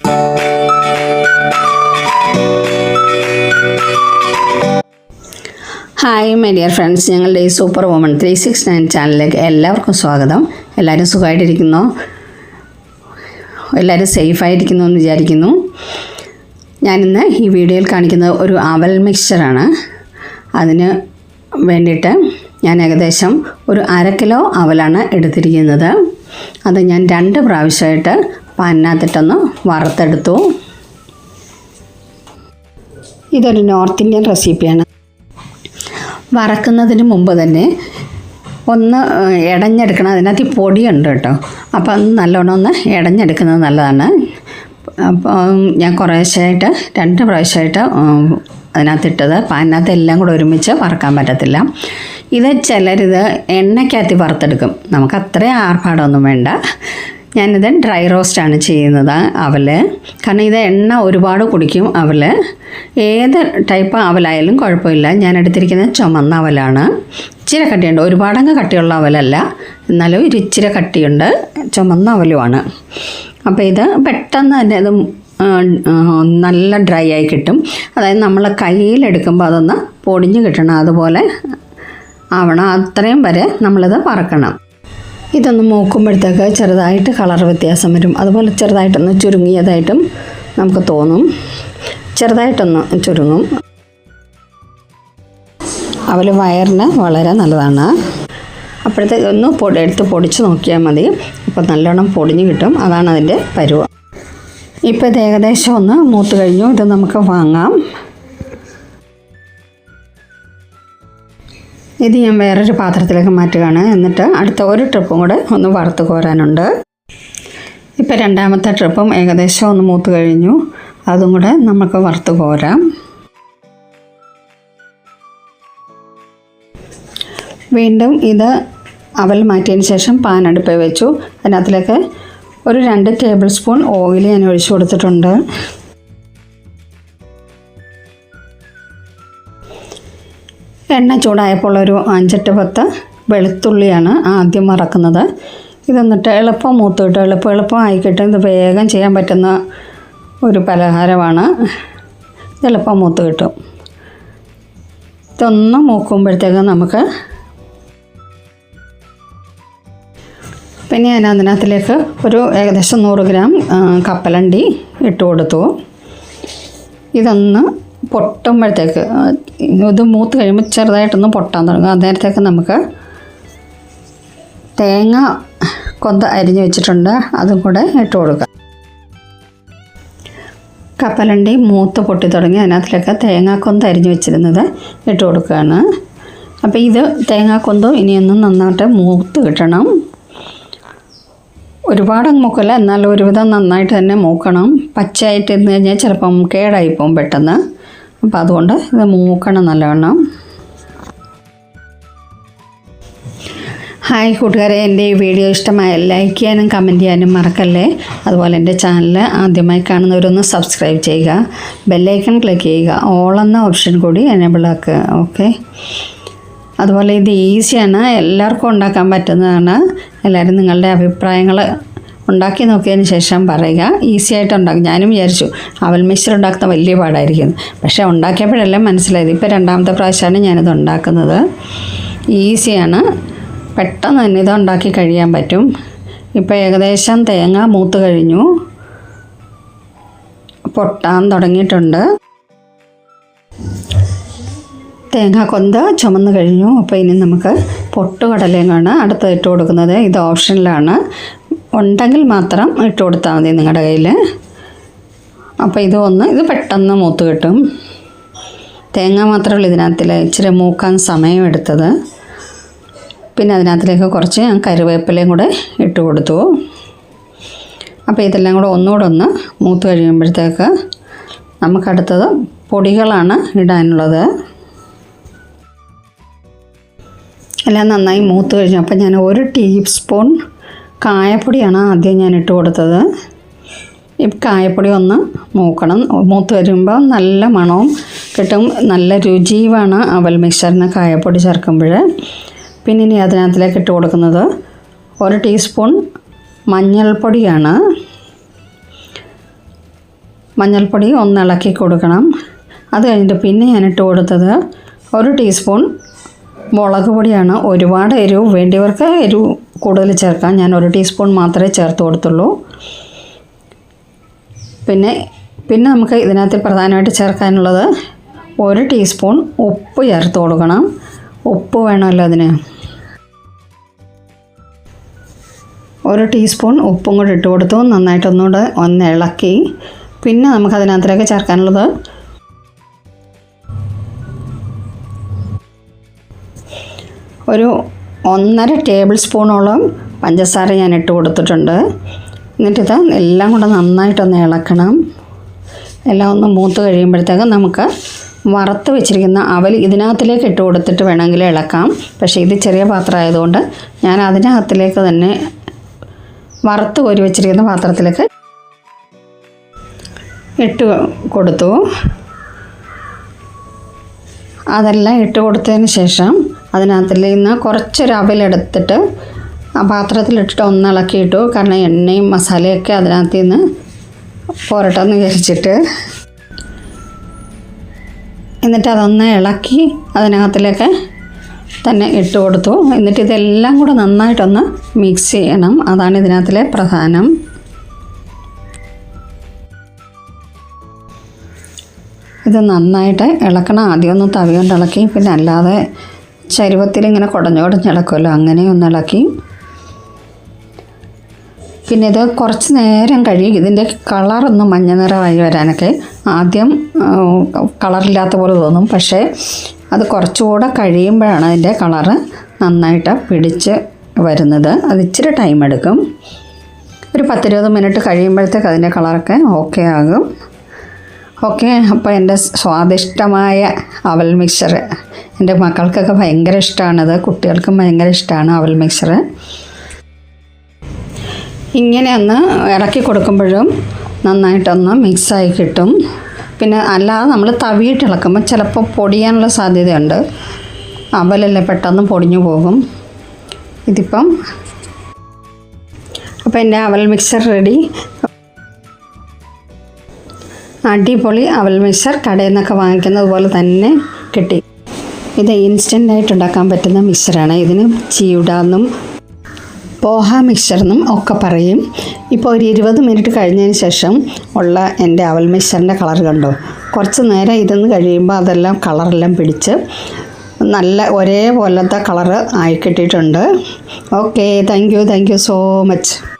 Hi my dear friends ഞങ്ങളുടെ ഈ super woman three six nine ചാനലിലേക്ക് എല്ലാവർക്കും സ്വാഗതം. എല്ലാവരും സുഖമായിട്ടിരിക്കുന്നു? എല്ലാവരും സേഫായിരിക്കുന്നു എന്ന് വിചാരിക്കുന്നു. ഞാനിന്ന് ഈ വീഡിയോയിൽ കാണിക്കുന്നത് ഒരു അവൽ മിക്സ്ചറാണ് അതിന് വേണ്ടിയിട്ട് ഞാൻ ഏകദേശം ഒരു അര കിലോ അവലാണ് എടുത്തിരിക്കുന്നത്. അത് ഞാൻ രണ്ട് പ്രാവശ്യമായിട്ട് പാനിനകത്തിട്ടൊന്ന് വറുത്തെടുത്തു. ഇതൊരു നോർത്ത് ഇന്ത്യൻ റെസിപ്പിയാണ്. വറക്കുന്നതിന് മുമ്പ് തന്നെ ഒന്ന് ഇടഞ്ഞെടുക്കണം അതിനകത്ത് പൊടിയുണ്ട് കേട്ടോ. അപ്പോൾ അത് നല്ലോണം ഒന്ന് ഇടഞ്ഞെടുക്കുന്നത് നല്ലതാണ്. അപ്പോൾ ഞാൻ കുറേശ്ശായിട്ട് രണ്ട് പ്രാവശ്യമായിട്ട് അതിനകത്തിട്ടത് പാനിനകത്ത് എല്ലാം കൂടെ ഒരുമിച്ച് വറക്കാൻ പറ്റത്തില്ല. ഇത് ചിലരിത് എണ്ണയ്ക്കകത്ത് വറുത്തെടുക്കും. നമുക്ക് അത്രയും ആർഭാടമൊന്നും വേണ്ട. ഞാനിത് ഡ്രൈ റോസ്റ്റാണ് ചെയ്യുന്നത് അവൽ കാരണം ഇത് എണ്ണ ഒരുപാട് കുടിക്കും അവൽ ഏത് ടൈപ്പ് അവലായാലും കുഴപ്പമില്ല. ഞാൻ എടുത്തിരിക്കുന്നത് ചുമന്ന അവലാണ്. ഇച്ചിരി കട്ടിയുണ്ട്. ഒരുപാടങ്ങ് കട്ടിയുള്ള അവലല്ല. എന്നാലും ഒരു ഇച്ചിരി കട്ടിയുണ്ട്. ചുമന്ന അവലുമാണ്. അപ്പോൾ ഇത് പെട്ടെന്ന് തന്നെ ഇത് നല്ല ഡ്രൈ ആയി കിട്ടും. അതായത് നമ്മൾ കയ്യിലെടുക്കുമ്പോൾ അതൊന്ന് പൊടിഞ്ഞ് കിട്ടണം. അതുപോലെ ആവണം. അത്രയും വരെ നമ്മളിത് പറക്കണം ഇതൊന്ന് മൂക്കുമ്പോഴത്തേക്ക് ചെറുതായിട്ട് കളർ വ്യത്യാസം വരും. അതുപോലെ ചെറുതായിട്ടൊന്ന് ചുരുങ്ങിയതായിട്ടും നമുക്ക് തോന്നും. ചെറുതായിട്ടൊന്ന് ചുരുങ്ങും. അവൽ വയറിന് വളരെ നല്ലതാണ്. അപ്പോഴത്തേക്ക് ഒന്ന് പൊടി എടുത്ത് പൊടിച്ച് നോക്കിയാൽ മതി. അപ്പോൾ നല്ലോണം പൊടിഞ്ഞ് കിട്ടും. അതാണ് അതിന്റെ പരുവം. ഇപ്പോൾ ഇത് ഏകദേശം ഒന്ന് മൂത്ത് കഴിഞ്ഞു. ഇത് നമുക്ക് വാങ്ങാം. ഇത് ഞാൻ വേറൊരു പാത്രത്തിലേക്ക് മാറ്റുകയാണ്. എന്നിട്ട് അടുത്ത ഒരു ട്രിപ്പും കൂടെ ഒന്ന് വറുത്ത് കോരാനുണ്ട്. ഇപ്പോൾ രണ്ടാമത്തെ ട്രിപ്പും ഏകദേശം ഒന്ന് മൂത്ത് കഴിഞ്ഞു. അതും കൂടെ നമുക്ക് വറുത്ത് കോരാം. വീണ്ടും ഇത് അവൽ മാറ്റിയതിന് ശേഷം പാൻ അടുപ്പിൽ വെച്ചു. അതിനകത്തിലേക്ക് ഒരു രണ്ട് ടേബിൾ സ്പൂൺ ഓയിൽ ഞാൻ ഒഴിച്ചു കൊടുത്തിട്ടുണ്ട്. എണ്ണ ചൂടായപ്പോൾ ഒരു അഞ്ചെട്ട് പത്ത് വെളുത്തുള്ളിയാണ് ആദ്യം മറക്കുന്നത് ഇതെന്നിട്ട് എളുപ്പം മൂത്തിട്ട് എളുപ്പം എളുപ്പം ആയിക്കിട്ടും ഇത് വേഗം ചെയ്യാൻ പറ്റുന്ന ഒരു പലഹാരമാണ്. ഇത് എളുപ്പം മൂത്ത് കിട്ടും. ഇതൊന്ന് മൂക്കുമ്പോഴത്തേക്ക് നമുക്ക് പിന്നെ ഞാൻ അതിനകത്തിലേക്ക് ഒരു ഏകദേശം നൂറ് ഗ്രാം കപ്പലണ്ടി ഇട്ട് കൊടുത്തു. ഇതൊന്ന് പൊട്ടുമ്പോഴത്തേക്ക് ഇത് മൂത്ത് കഴിയുമ്പോൾ ചെറുതായിട്ടൊന്ന് പൊട്ടാൻ തുടങ്ങും. അന്നേരത്തേക്ക് നമുക്ക് തേങ്ങ കൊന്ത അരിഞ്ഞു വെച്ചിട്ടുണ്ട്. അതും കൂടെ ഇട്ട് കൊടുക്കുക കപ്പലണ്ടി മൂത്ത് പൊട്ടി തുടങ്ങി അതിനകത്തിലേക്ക് തേങ്ങാക്കൊന്ത് അരിഞ്ഞു വെച്ചിരുന്നത് ഇട്ട് കൊടുക്കുകയാണ്. അപ്പോൾ ഇത് തേങ്ങാക്കൊന്തും ഇനിയൊന്നും നന്നായിട്ട് മൂത്ത് കിട്ടണം. ഒരുപാട് മൂക്കല്ല എന്നാൽ ഒരുവിധം നന്നായിട്ട് തന്നെ മൂക്കണം. പച്ചയായിട്ട് ഇരുന്ന് കഴിഞ്ഞാൽ ചിലപ്പം കേടായി പോകും പെട്ടെന്ന്. അപ്പം അതുകൊണ്ട് ഇത് മൂക്കണം നല്ലവണ്ണം. ഹായ് കൂട്ടുകാരെ എന്റെ ഈ വീഡിയോ ഇഷ്ടമായ ലൈക്ക് ചെയ്യാനും കമന്റ് ചെയ്യാനും മറക്കല്ലേ? അതുപോലെ എന്റെ ചാനൽ ആദ്യമായി കാണുന്നവരൊന്ന് സബ്സ്ക്രൈബ് ചെയ്യുക. ബെല്ലൈക്കൺ ക്ലിക്ക് ചെയ്യുക. ഓൾ എന്ന ഓപ്ഷൻ കൂടി എനേബിൾ ആക്കുക. ഓക്കെ അതുപോലെ ഇത് ഈസിയാണ് എല്ലാവർക്കും ഉണ്ടാക്കാൻ പറ്റുന്നതാണ്. എല്ലാവരും നിങ്ങളുടെ അഭിപ്രായങ്ങൾ ഉണ്ടാക്കി നോക്കിയതിന് ശേഷം പറയുക ഈസി ആയിട്ട് ഉണ്ടാക്കും. ഞാനും വിചാരിച്ചു അവൽ മിക്സർ ഉണ്ടാക്കുന്ന വലിയ പാടായിരിക്കും. പക്ഷേ ഉണ്ടാക്കിയപ്പോഴെല്ലാം മനസ്സിലായത് ഇപ്പോൾ രണ്ടാമത്തെ പ്രാവശ്യമാണ് ഞാനിത് ഉണ്ടാക്കുന്നത്. ഈസിയാണ് പെട്ടെന്ന് തന്നെ ഇത് ഉണ്ടാക്കി കഴിയാൻ പറ്റും. ഇപ്പോൾ ഏകദേശം തേങ്ങ മൂത്ത് കഴിഞ്ഞു. പൊട്ടാൻ തുടങ്ങിയിട്ടുണ്ട്. തേങ്ങ കൊന്ത ചുമന്ന് കഴിഞ്ഞു. അപ്പോൾ ഇനി നമുക്ക് പൊട്ടുകടലയാണ് അടുത്ത് ഇട്ട് കൊടുക്കുന്നത്. ഇത് ഓപ്ഷനിലാണ്. ഉണ്ടെങ്കിൽ മാത്രം ഇട്ട് കൊടുത്താൽ മതി നിങ്ങളുടെ കയ്യിൽ അപ്പോൾ ഇത് ഒന്ന് ഇത് പെട്ടെന്ന് മൂത്ത് കിട്ടും. തേങ്ങ മാത്രമേ ഉള്ളൂ ഇതിനകത്തിൽ ഇച്ചിരി മൂക്കാൻ സമയം എടുത്തത്. പിന്നെ അതിനകത്തിലേക്ക് കുറച്ച് ഞാൻ കരുവേപ്പിലയും കൂടെ ഇട്ട് കൊടുത്തു. അപ്പോൾ ഇതെല്ലാം കൂടെ ഒന്നുകൂടെ ഒന്ന് മൂത്ത് കഴിയുമ്പോഴത്തേക്ക് നമുക്കടുത്തത് പൊടികളാണ് ഇടാനുള്ളത്. എല്ലാം നന്നായി മൂത്ത് കഴിഞ്ഞു. അപ്പോൾ ഞാൻ ഒരു ടീസ്പൂൺ കായപ്പൊടിയാണ് ആദ്യം ഞാൻ ഇട്ട് കൊടുത്തത്. ഈ കായപ്പൊടി ഒന്ന് മൂക്കണം. മൂത്ത് വരുമ്പോൾ നല്ല മണവും കിട്ടും. നല്ല രുചിയുമാണ് അവൽ മിക്സറിന് കായപ്പൊടി ചേർക്കുമ്പോൾ പിന്നെ ഇനി അതിനകത്തിലേക്ക് ഇട്ട് കൊടുക്കുന്നത് ഒരു ടീസ്പൂൺ മഞ്ഞൾപ്പൊടിയാണ്. മഞ്ഞൾപ്പൊടി ഒന്ന് ഇളക്കി കൊടുക്കണം. അത് കഴിഞ്ഞിട്ട് പിന്നെ ഞാൻ ഇട്ട് കൊടുത്തത് ഒരു ടീസ്പൂൺ മുളക് പൊടിയാണ് ഒരുപാട് എരിവ് വേണ്ടിയവർക്ക് എരിവ് കൂടുതൽ ചേർക്കാം. ഞാൻ ഒരു ടീസ്പൂൺ മാത്രമേ ചേർത്ത് കൊടുത്തുള്ളൂ. പിന്നെ പിന്നെ നമുക്ക് ഇതിനകത്ത് പ്രധാനമായിട്ട് ചേർക്കാനുള്ളത് ഒരു ടീസ്പൂൺ ഉപ്പ് ചേർത്ത് കൊടുക്കണം. ഉപ്പ് വേണമല്ലോ അതിന്. ഒരു ടീസ്പൂൺ ഉപ്പും കൂടി ഇട്ട് കൊടുത്തു. നന്നായിട്ടൊന്നുകൂടെ ഒന്ന് ഇളക്കി. പിന്നെ നമുക്ക് അതിനകത്തേക്ക് ചേർക്കാനുള്ളത് ഒരു ഒന്നര ടേബിൾ സ്പൂണോളം പഞ്ചസാര ഞാൻ ഇട്ട് കൊടുത്തിട്ടുണ്ട്. എന്നിട്ടിത് എല്ലാം കൂടെ നന്നായിട്ടൊന്ന് ഇളക്കണം. എല്ലാം ഒന്ന് മൂത്ത് കഴിയുമ്പോഴത്തേക്കും നമുക്ക് വറുത്ത് വെച്ചിരിക്കുന്ന അവൽ ഇതിനകത്തിലേക്ക് ഇട്ട് കൊടുത്തിട്ട് വേണമെങ്കിൽ ഇളക്കാം. പക്ഷേ ഇത് ചെറിയ പാത്രം ആയതുകൊണ്ട് ഞാൻ അതിനകത്തിലേക്ക് തന്നെ വറുത്ത് കോരി വെച്ചിരിക്കുന്ന പാത്രത്തിലേക്ക് ഇട്ട് കൊടുത്തു. അതെല്ലാം ഇട്ട് കൊടുത്തതിന് ശേഷം അതിനകത്തിൽ നിന്ന് കുറച്ചൊരു അവലെടുത്തിട്ട് ആ പാത്രത്തിലിട്ടിട്ട് ഒന്ന് ഇളക്കിയിട്ടു. കാരണം എണ്ണയും മസാലയൊക്കെ അതിനകത്ത് നിന്ന് പോരട്ടെന്ന് വിചാരിച്ചിട്ട്. എന്നിട്ട് അതൊന്ന് ഇളക്കി അതിനകത്തിലൊക്കെ തന്നെ ഇട്ട് കൊടുത്തു. എന്നിട്ട് ഇതെല്ലാം കൂടെ നന്നായിട്ടൊന്ന് മിക്സ് ചെയ്യണം. അതാണ് ഇതിനകത്തിലെ പ്രധാനം. ഇത് നന്നായിട്ട് ഇളക്കണം. ആദ്യം ഒന്ന് തവി കൊണ്ട് ഇളക്കി പിന്നെ അല്ലാതെ ചരുവത്തിൽ ഇങ്ങനെ കുടഞ്ഞു കുടഞ്ഞിളക്കുമല്ലോ അങ്ങനെ ഒന്ന് ഇളക്കി. പിന്നെ ഇത് കുറച്ച് നേരം കഴിയും. ഇതിന്റെ കളറൊന്ന് മഞ്ഞ നിറമായി വരാനൊക്കെ. ആദ്യം കളറില്ലാത്ത പോലെ തോന്നും. പക്ഷേ അത് കുറച്ചുകൂടെ കഴിയുമ്പോഴാണ് അതിന്റെ കളറ് നന്നായിട്ട് പിടിച്ച് വരുന്നത്. അത് ഇച്ചിരി ടൈം എടുക്കും. ഒരു പത്തിരുപത് മിനിറ്റ് കഴിയുമ്പോഴത്തേക്ക് അതിന്റെ കളറൊക്കെ ഓക്കെ ആകും. ഓക്കെ അപ്പോൾ എന്റെ സ്വാദിഷ്ടമായ അവൽ മിക്സർ എന്റെ മക്കൾക്കൊക്കെ ഭയങ്കര ഇഷ്ടമാണത് കുട്ടികൾക്കും ഭയങ്കര ഇഷ്ടമാണ് അവൽ മിക്സർ ഇങ്ങനെ ഒന്ന് ഇളക്കി കൊടുക്കുമ്പോഴും നന്നായിട്ടൊന്ന് മിക്സായി കിട്ടും. പിന്നെ അല്ലാതെ നമ്മൾ തവിയിട്ട് ഇളക്കുമ്പോൾ ചിലപ്പോൾ പൊടിയാനുള്ള സാധ്യതയുണ്ട്. അവലല്ലേ പെട്ടെന്ന് പൊടിഞ്ഞു പോകും. ഇതിപ്പം അപ്പോൾ എന്റെ അവൽ മിക്സർ റെഡി അടിപൊളി അവൽ മിക്സർ കടയിൽ നിന്നൊക്കെ വാങ്ങിക്കുന്നത് പോലെ തന്നെ കിട്ടി. ഇത് ഇൻസ്റ്റന്റായിട്ട് ഉണ്ടാക്കാൻ പറ്റുന്ന മിക്സറാണ് ഇതിന് ചീവിടാന്നും പോഹ മിക്സറെന്നും ഒക്കെ പറയും. ഇപ്പോൾ ഒരു ഇരുപത് മിനിറ്റ് കഴിഞ്ഞതിന് ശേഷം ഉള്ള എന്റെ അവൽ മിക്സറിന്റെ കളർ കണ്ടോ? കുറച്ച് നേരം ഇതെന്ന് കഴിയുമ്പോൾ അതെല്ലാം കളറെല്ലാം പിടിച്ച് നല്ല ഒരേപോലത്തെ കളറ് ആയി കിട്ടിയിട്ടുണ്ട്. Okay thank you thank you so much